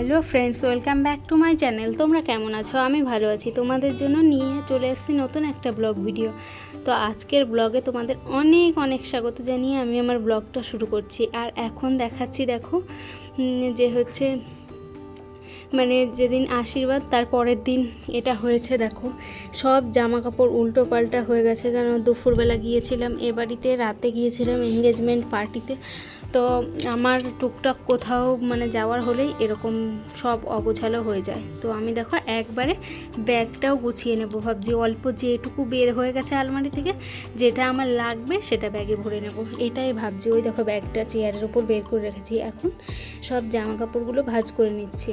Hello friends, welcome back to my channel. তোমরা কেমন আছো? আমি ভালো আছি। তোমাদের জন্য নিয়ে চলে এসেছি নতুন একটা ব্লগ ভিডিও। তো আজকের ব্লগে তোমাদের অনেক অনেক স্বাগত জানিয়ে আমি আমার ব্লগটা শুরু করছি। আর এখন দেখাচ্ছি, দেখো যে হচ্ছে মানে যেদিন আশীর্বাদ, তার পরের দিন এটা হয়েছে, দেখো। সব জামা কাপড় উল্টো পাল্টা হয়ে গেছে। কারণ দুপুরবেলা গিয়েছিলাম, এ বাড়িতে, রাতে গিয়েছিলাম এঙ্গেজমেন্ট পার্টিতে তো আমার টুকটাক কোথাও মানে যাওয়ার হলেই এরকম সব অগোছালো হয়ে যায়। তো আমি দেখো একবারে ব্যাগটাও গুছিয়ে নেব। ভাবছি অল্প যেটুকু বের হয়ে গেছে আলমারি থেকে, যেটা আমার লাগবে সেটা ব্যাগে ভরে নেব। এটাই ভাবছি। ওই দেখো ব্যাগটা চেয়ারের উপর বের করে রেখেছি। এখন সব জামা কাপড়গুলো ভাজ করে নিচ্ছি।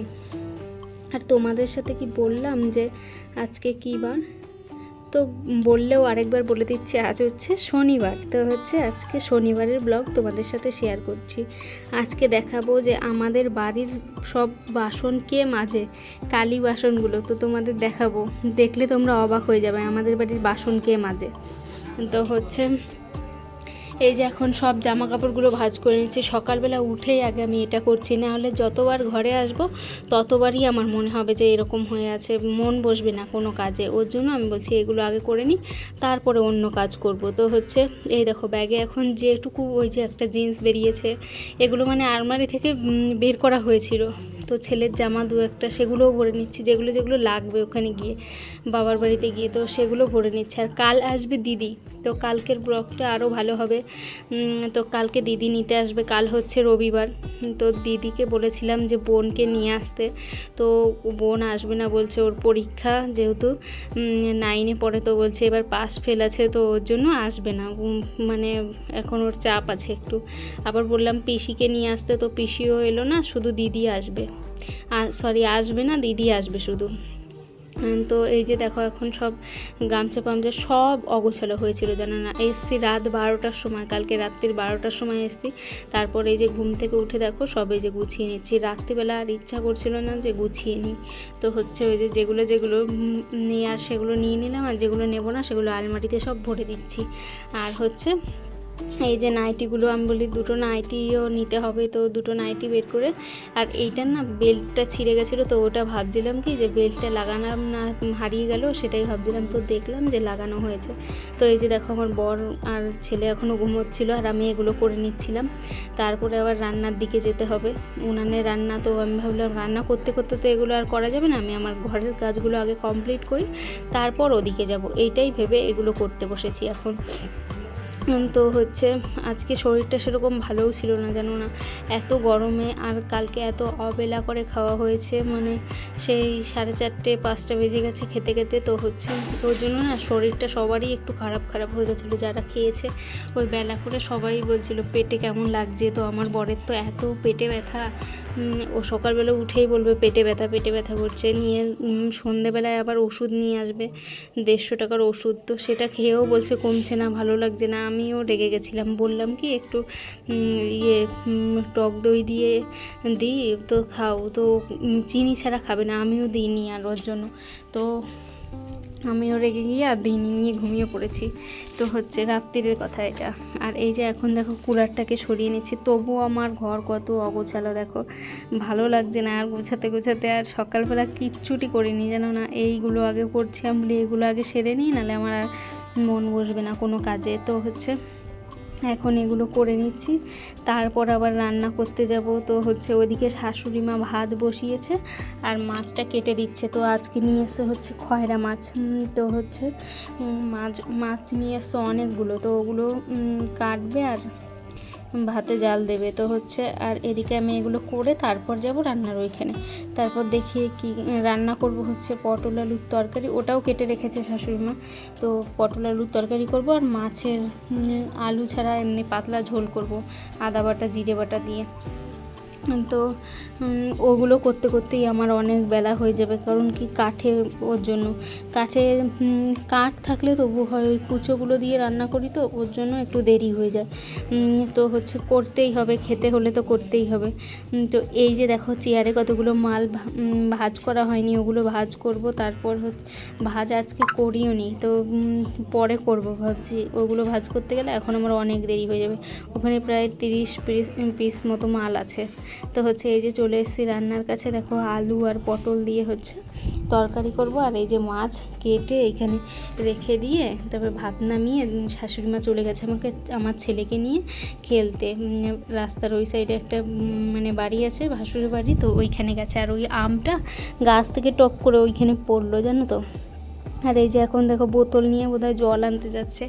আর তোমাদের সাথে কি বললাম যে আজকে কী বার? তো বললেও আরেকবার বলে দিচ্ছি, আজ হচ্ছে শনিবার। তো হচ্ছে আজকে শনিবারের ব্লগ তোমাদের সাথে শেয়ার করছি। আজকে দেখাবো যে আমাদের বাড়ির সব বাসন কে মাজে কালী বাসনগুলো, তো তোমাদের দেখাবো। দেখলে তোমরা অবাক হয়ে যাবে আমাদের বাড়ির বাসন কে মাজে তো হচ্ছে এই যে এখন সব জামা কাপড়গুলো ভাজ করে নিচ্ছি। সকালবেলা উঠেই আগে আমি এটা করছি না হলে যতবার ঘরে আসব ততবারই আমার মনে হবে যে এরকম হয়ে আছে। মন বসবে না কোনো কাজে। ওর জন্য আমি বলছি এগুলো আগে করে নিই, তারপরে অন্য কাজ করব। তো হচ্ছে এই দেখো ব্যাগে এখন যেটুকু ওই যে একটা জিন্স বেরিয়েছে, এগুলো মানে আলমারি থেকে বের করা হয়েছিল। তো ছেলের জামা দু একটা সেগুলোও ভরে নিচ্ছি, যেগুলো যেগুলো লাগবে ওখানে গিয়ে, বাবার বাড়িতে গিয়ে তো সেগুলো ভরে নিচ্ছি। আর কাল আসবে দিদি, তো কালকের ব্লগটা আরও ভালো হবে। তো কালকে দিদি নিতে আসবে, কাল হচ্ছে রবিবার। তো দিদিকে বলেছিলাম যে বোনকে নিয়ে আসতে। তো বোন আসবে না বলছে ওর পরীক্ষা যেহেতু নাইনে পড়ে তো বলছে এবার পাস ফেল আছে, তো ওর জন্য আসবে না। মানে এখন ওর চাপ আছে একটু। আবার বললাম পিসিকে নিয়ে আসতে, তো পিসিও এলো না, শুধু দিদি আসবে। সরি আসবে না, দিদি আসবে শুধু। তো এই যে দেখো এখন সব গামছা পামছা সব অগোছালো হয়েছিল, জানো না? এসছি রাত বারোটার সময়, কালকে রাত্রির বারোটার সময় এসছি। তারপর এই যে ঘুম থেকে উঠে দেখো সব এই যে গুছিয়ে নিচ্ছি। রাত্রিবেলা আর ইচ্ছা করছিল না যে গুছিয়ে নিই। তো হচ্ছে ওই যে যেগুলো যেগুলো নিয়ে আর সেগুলো নিয়ে নিলাম, আর যেগুলো নেব না সেগুলো আলমারিতে সব ভরে দিচ্ছি আর হচ্ছে এই যে নাইটিগুলো, আমি বলি দুটো নাইটিও নিতে হবে, তো দুটো নাইটি বের করে, আর এইটার না বেল্টটা ছিঁড়ে গেছিল, তো ওটা ভাবছিলাম কি যে বেল্টটা লাগালাম না, হারিয়ে গেল, সেটাই ভাবছিলাম, তো দেখলাম যে লাগানো হয়েছে। তো এই যে দেখো আমার বর আর ছেলে এখনও ঘুমোচ্ছিলো, আর আমি এগুলো করে নিচ্ছিলাম। তারপরে আবার রান্নার দিকে যেতে হবে। উনানে রান্না, তো আমি ভাবলাম রান্না করতে করতে তো এগুলো আর করা যাবে না, আমি আমার ঘরের কাজগুলো আগে কমপ্লিট করি, তারপর ওদিকে যাব। এইটাই ভেবে এগুলো করতে বসেছি এখন। তো হচ্ছে আজকে শরীরটা সেরকম ভালোও ছিল না, জানো না। এত গরমে আর কালকে এত অবেলা করে খাওয়া হয়েছে মানে সেই সাড়ে চারটে, পাঁচটা বেজে গেছে খেতে খেতে, তো হচ্ছে ওর জন্য না শরীরটা সবারই একটু খারাপ খারাপ হয়ে গেছিল, যারা খেয়েছে ওই বেলা করে সবাই বলছিল, পেটে কেমন লাগছে? তো আমার বরের তো এত পেটে ব্যথা ও সকালবেলা উঠেই বলবে, পেটে ব্যথা পেটে ব্যথা করছে। নিয়ে সন্ধেবেলায় আবার ওষুধ নিয়ে আসবে, দেড়শো টাকার ওষুধ, তো সেটা খেয়েও বলছে, কমছে না, ভালো লাগছে না। আমিও রেগে গেছিলাম। বললাম কি, একটু ইয়ে টক দই দিয়ে দিই, তো খাও। তো চিনি ছাড়া খাবে না, আমিও দিইনি আর ওর জন্য। তো আমিও রেগে গিয়ে আর দিন নিয়ে ঘুমিয়ে পড়েছি। তো হচ্ছে রাত্রিরের কথা এটা। আর এই যে এখন দেখো কুলারটাকে সরিয়ে নিচ্ছি। তবুও আমার ঘর কত অগোছালো, দেখো। ভালো লাগছে না আর গোছাতে গোছাতে আর সকালবেলা কিচ্ছুটি করিনি, জানো না? এইগুলো আগে করছি, আমি বলি এগুলো আগে সেরে নিই নাহলে আমার আর মন বসবে না কোনো কাজে। তো হচ্ছে এখন এগুলো করে নিচ্ছি। তারপর আবার রান্না করতে যাব। তো হচ্ছে ওইদিকে শাশুড়ি মা ভাত বসিয়েছে আর মাছটা কেটে দিচ্ছে। তো আজকে নিয়ে এসে হচ্ছে খয়রা মাছ। তো হচ্ছে মাছ মাছ নিয়ে এসছে অনেকগুলো। তো ওগুলো কাটবে আর ভাতে জাল দেবে তো হচ্ছে, আর এদিকে আমি এগুলো করে তারপর যাব রান্নার ওইখানে। তারপর দেখি কি রান্না করব হচ্ছে পটল আলুর তরকারি, ওটাও কেটে রেখেছে শাশুড়িমা তো পটল আলুর তরকারি করব আর মাছের আলু ছাড়া এমনি পাতলা ঝোল করব, আদা বাটা, জিরে বাটা দিয়ে। তো ওগুলো করতে করতেই আমার অনেক বেলা হয়ে যাবে। কারণ কি কাঠে ওর জন্য। কাঠে কাঠ থাকলে তবু হয় ওই কুচোগুলো দিয়ে রান্না করি তো, ওর জন্য একটু দেরি হয়ে যায়। তো হচ্ছে করতেই হবে, খেতে হলে তো করতেই হবে। তো এই যে দেখো চেয়ারে কতগুলো মাল ভাজ করা হয়নি, ওগুলো ভাজ করব। তারপর হচ্ছে, ভাজ আজকে করিও নি। তো পরে করব ভাবছি। ওগুলো ভাজ করতে গেলে এখন আমার অনেক দেরি হয়ে যাবে। ওখানে প্রায় তিরিশ পিস পিস মতো মাল আছে। তো হচ্ছে এই যে চলে এসেছি রান্নার কাছে, দেখো আলু আর পটল দিয়ে হচ্ছে তরকারি করব। আর এই যে মাছ কেটে এখানে রেখে দিয়ে তারপর ভাত নামিয়ে শাশুড়ি মা চলে গেছে আমাকে, আমার ছেলেকে নিয়ে খেলতে। রাস্তার ওই সাইডে একটা মানে বাড়ি আছে ভাসুরের বাড়ি, তো ওইখানে গেছে। আর ওই আমটা গাছ থেকে টপ করে ওইখানে পড়ল, জানো তো? আর এই যে এখন দেখো বোতল নিয়ে বোধহয় জল আনতে যাচ্ছে।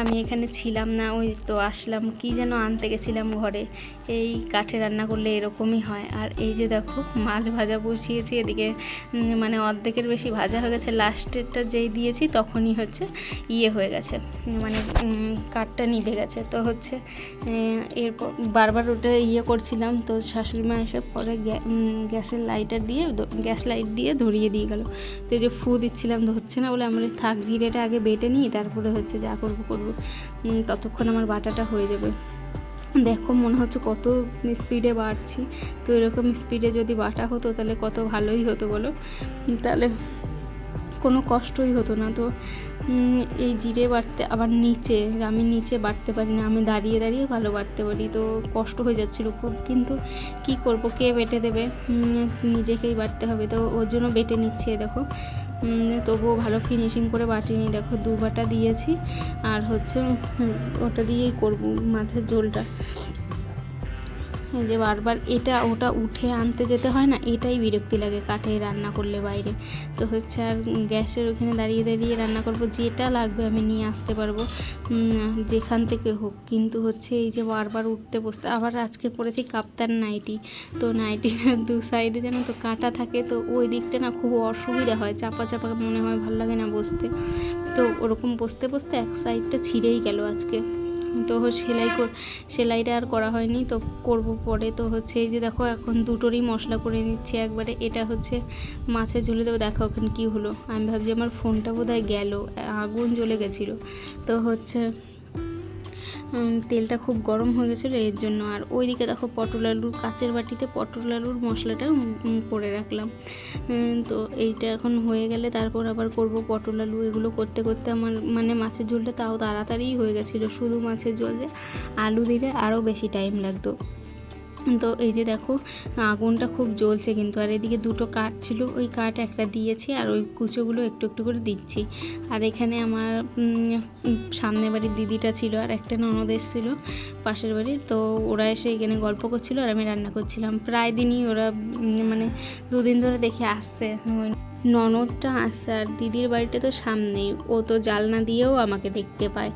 আমি এখানে ছিলাম না, ওই তো আসলাম, কি যেন আনতে গেছিলাম ঘরে। এই কাঠে রান্না করলে এরকমই হয়। আর এই যে দেখো, মাছ ভাজা বসিয়েছি, এদিকে মানে অর্ধেকের বেশি ভাজা হয়ে গেছে। লাস্টেরটা যেই দিয়েছি, তখনই হচ্ছে ইয়ে হয়ে গেছে। মানে কাঠটা নিভে গেছে। তো হচ্ছে এরপর বারবার ওটা ইয়ে করছিলাম। তো শাশুড়ি মা এসে পরে গ্যা- গ্যাসের লাইটার দিয়ে গ্যাস লাইট দিয়ে ধরিয়ে দিয়ে গেল। তো এই যে ফু দিচ্ছিলাম হচ্ছে না বলে আমরা থাক, জিরেটা আগে বেটে নিই, তারপরে হচ্ছে যা করব করব। ততক্ষণ আমার বাটাটা হয়ে যাবে। দেখো, মনে হচ্ছে কত স্পিডে বাড়ছি। তো এরকম স্পিডে যদি বাটা হতো, তাহলে কত ভালোই হতো বলো? তাহলে কোনো কষ্টই হতো না। তো এই জিরে বাটতে আবার নিচে, আমি নিচে বাটতে পারি না, আমি দাঁড়িয়ে দাঁড়িয়ে ভালো বাটতে পারি। তো কষ্ট হয়ে যাচ্ছিল খুব, কিন্তু কি করব, কে বেটে দেবে? নিজেকেই বাটতে হবে। তো ওর জন্য বেটে নিচ্ছে, দেখো। তবুও ভালো ফিনিশিং করে বাটিনি দেখো দু বাটা দিয়েছি। আর হচ্ছে ওটা দিয়েই করব মাছের ঝোলটা। যে বারবার এটা ওটা উঠে আনতে যেতে হয় না, এটাই বিরক্তি লাগে কাঠে রান্না করলে বাইরে। তো হচ্ছে আর গ্যাসের ওখানে দাঁড়িয়ে দাঁড়িয়ে রান্না করব, যেটা লাগবে আমি নিয়ে আসতে পারব যেখান থেকে হোক। কিন্তু হচ্ছে এই যে বারবার উঠতে বসতে, আবার আজকে পড়েছি কাপ্তান নাইটি। তো নাইটির দু সাইডে যেন তো কাটা থাকে, তো ওই দিকটা না খুব অসুবিধা হয়, চাপা চাপা মনে হয়, ভালো লাগে না বসতে। তো ওরকম বসতে বসতে এক সাইডটা ছিঁড়েই গেল আজকে। তো সেলাই সেলাইটা আর করা হয়নি, তো করব পরে। তো হচ্ছে এই যে দেখো, এখন দুটোরই মশলা করে নিচ্ছি। একবারে এটা হচ্ছে মাছের ঝোলে দেবো দেখো ওখানে কী হলো। আমি ভাবছি আমার ফোনটা বোধহয় গেল, আগুন জ্বলে গেছিল। তো হচ্ছে তেলটা খুব গরম হয়ে গেছিল, এর জন্য। আর ওইদিকে দেখো পটল আলুর কাঁচের বাটিতে পটল আলুর মশলাটা করে রাখলাম। তো এইটা এখন হয়ে গেলে তারপর আবার করব পটল আলু। এগুলো করতে করতে আমার মানে মাছের ঝোলটা তাও তাড়াতাড়ি হয়ে গেছিল, শুধু মাছের ঝোল যে আলু দিলে আরও বেশি টাইম লাগতো। তো এই যে দেখো, আগুনটা খুব জ্বলছে কিন্তু, আর এদিকে দুটো কাঠ ছিল, ওই কাঠ একটা দিয়েছি আর ওই কুচোগুলো একটু একটু করে দিচ্ছি। আর এখানে আমার সামনে বাড়ির দিদিটা ছিল আর একটা ননদ এসেছিল পাশের বাড়ির তো ওরা এসে এখানে গল্প করছিল আর আমি রান্না করছিলাম। প্রায় দিনই ওরা মানে দুদিন ধরে দেখে আসছে। ননদটা আসছে আর দিদির বাড়িটা তো সামনেই। ও তো জালনা দিয়েও আমাকে দেখতে পায়।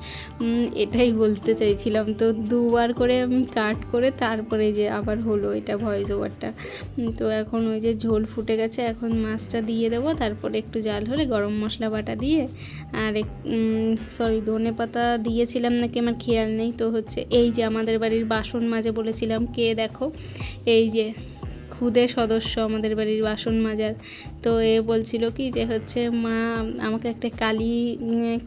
এটাই বলতে চাইছিলাম। তো দুবার করে আমি কাট করে তারপরে যে আবার হলো এটা ভয়েস ওভারটা তো এখন ওই যে ঝোল ফুটে গেছে, এখন মাছটা দিয়ে দেবো। তারপরে একটু জাল হলে গরম মশলা বাটা দিয়ে আর এক সরি ধনে পাতা দিয়েছিলাম নাকি আমার খেয়াল নেই। তো হচ্ছে এই যে আমাদের বাড়ির বাসন মাঝে বলেছিলাম, কে দেখো? এই যে খুদে সদস্য আমাদের বাড়ির বাসন মাজার। তো এ বলছিল কি যে হচ্ছে, মা, আমাকে একটা কালি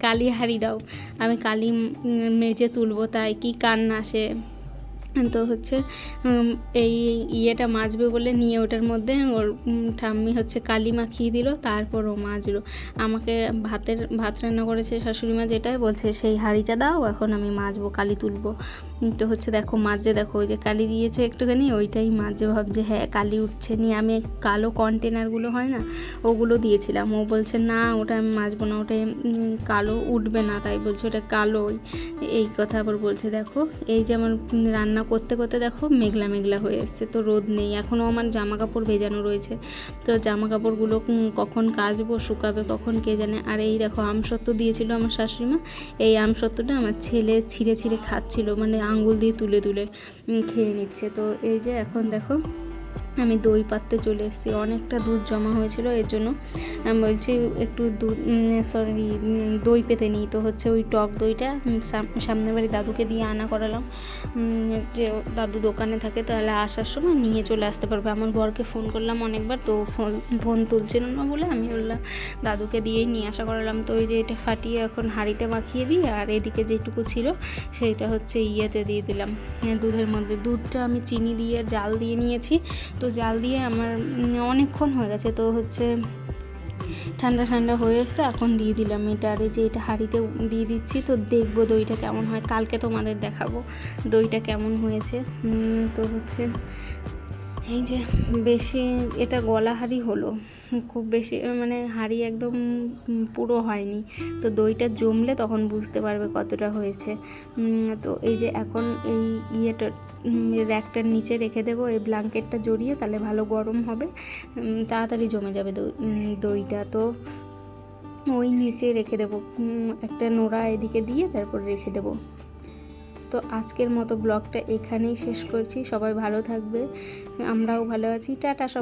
কালি হাঁড়ি দাও। আমি কালি মেজে তুলবো, তাই কি কান্না আসে তো হচ্ছে এই ইয়েটা মাজবে বলে নিয়ে ওটার মধ্যে ওর ঠাম্মি হচ্ছে কালি মাখিয়ে দিল, তারপর ও মাজলো। আমাকে ভাতের, ভাত রান্না করেছে শাশুড়ি মা যেটাই বলছে, সেই হাঁড়িটা দাও, এখন আমি মাজবো, কালি তুলবো। তো হচ্ছে দেখো মাঝে দেখো ওই যে কালি দিয়েছে একটুখানি, ওইটাই মাঝে ভাবছে হ্যাঁ কালি উঠছে নিয়ে। আমি কালো কন্টেনারগুলো হয় না, ওগুলো দিয়েছিলাম। ও বলছে, না, ওটা আমি মাজবো না। ওটা কালো উঠবে না, তাই বলছে, ওটা কালোই। এই কথা আবার বলছে, দেখো, এই যে আমার রান্না করতে করতে দেখো মেঘলা মেঘলা হয়ে এসছে, তো রোদ নেই। এখনও আমার জামা কাপড় ভেজানো রয়েছে। তো জামা কাপড়গুলো কখন কাচবো, শুকাবে কখন কে জানে? আর এই দেখো, আমসত্ত্ব দিয়েছিল আমার শাশুড়ি মা এই আমসত্ত্বটা আমার ছেলে ছিঁড়ে ছিঁড়ে খাচ্ছিল। মানে আঙ্গুল দিয়ে তুলে তুলে খেয়ে নিচ্ছে। তো এই যে এখন দেখো আমি দই পাততে চলে এসেছি। অনেকটা দুধ জমা হয়েছিল, এর জন্য আমি বলছি একটু দুধ সরি দই পেতে নিই। তো হচ্ছে ওই টক দইটা সামনের বাড়ি দাদুকে দিয়ে আনা করালাম। যে দাদু দোকানে থাকে তাহলে আসার সময় নিয়ে চলে আসতে পারবে। আমার বরকে ফোন করলাম অনেকবার, তো ফোন ফোন তুলছিল না বলে আমি বললাম, দাদুকে দিয়েই নিয়ে আসা করালাম। তো ওই যে এটা ফাটিয়ে এখন হাঁড়িতে মাখিয়ে দিই, আর এদিকে যেটুকু ছিল সেইটা হচ্ছে ইয়েতে দিয়ে দিলাম। দুধের মধ্যে, দুধটা আমি চিনি দিয়ে, জাল দিয়ে নিয়েছি। তো জাল দিয়ে আমার অনেকক্ষণ হয়ে গেছে। তো হচ্ছে ঠান্ডা ঠান্ডা হয়ে এসছে, এখন দিয়ে দিলাম এটা। আর এই যে এটা হাঁড়িতে দিয়ে দিচ্ছি, তো দেখব দইটা কেমন হয়। কালকে তোমাদের দেখাবো দইটা কেমন হয়েছে। তো হচ্ছে এই যে বেশি এটা গলা হাঁড়ি হলো, খুব বেশি মানে হাঁড়ি একদম পুরো হয়নি। তো দইটা জমলে তখন বুঝতে পারবে কতটা হয়েছে। তো এই যে এখন এই ইয়েটা র্যাকটার নিচে রেখে দেবো, এই ব্ল্যাঙ্কেটটা জড়িয়ে তাহলে ভালো গরম হবে। তাড়াতাড়ি জমে যাবে দই- দইটা। তো ওই নিচে রেখে দেবো একটা নোড়া এদিকে দিয়ে তারপর রেখে দেবো। তো আজকের মতো ব্লগটা এখানেই শেষ করছি। সবাই ভালো থাকবে। আমরাও ভালো আছি। টাটা সবাই।